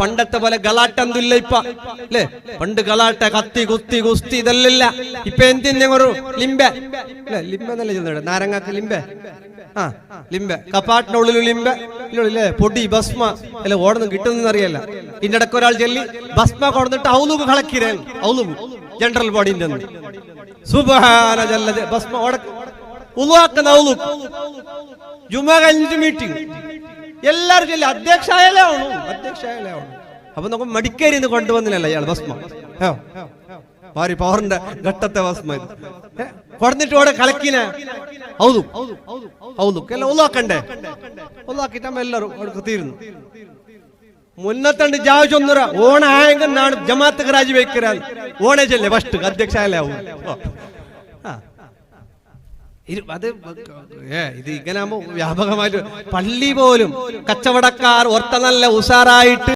പണ്ടത്തെ പോലെ ഗലാട്ടൊന്നുമില്ല ഇപ്പൊ. അല്ലേ പണ്ട് ഗലാട്ട കത്തി കുത്തി കുസ്തി ഇതല്ല ഇപ്പൊ എന്തിന്റെ ഒരു ലിംബെ? അല്ലേ ലിംബ നാരങ്ങാക്ക് ലിംബ? ആ ലിംബെ. കപ്പാട്ടിനുള്ളിൽ ലിംബ. ഇല്ലേ പൊടി ഭസ്മ. അല്ലെ ഓടുന്നു കിട്ടുന്ന അറിയല്ല. ഇതിന്റെ ഒരാൾ ചെല്ലി ഭസ്മ കൊടുത്തിട്ട് ഔലുക്ക് കളക്കിരേ ഔലു ജനറൽ ബോഡിന്റെ സുബാന ഭസ്മ ഓടക്ക്. ഉളുവാക്കുന്ന ഔലുക്ക് ജുമാ കഴിഞ്ഞിട്ട് മീറ്റിംഗ് എല്ലാവരും ഇല്ല. അധ്യക്ഷ ആയാലേ ആവണു. അധ്യക്ഷ ആയാലേ ആവണു. അപ്പൊ നമുക്ക് മടിക്കേരി കൊണ്ടുവന്നില്ലല്ലോ അയാൾ ഭസ്മ. മാറി പവറിന്റെ ഘട്ടത്തെ ഭസ്മ കൊടന്നിട്ട് അവിടെ കലക്കിന. ഔതു. ഔതു. എല്ലാം ഒന്നാക്കണ്ടേ ഒന്നാക്കിട്ട് എല്ലാവരും അവിടെ തീരുന്നു മുന്നത്തണ്ട് ജാവശ്യൊന്നുര ഓണ ആയെങ്കിൽ നാണ് ജമാഅത്ത് രാജിവെക്കരാൻ ഓണേ ചെല്ലേ ഫസ്റ്റ് അധ്യക്ഷ അല്ലേ ആവും ആ. അത് ഏ ഇത് ഇങ്ങനെ ആകുമ്പോ വ്യാപകമായിട്ട് പള്ളി പോലും കച്ചവടക്കാർ ഒത്ത നല്ല ഉഷാറായിട്ട്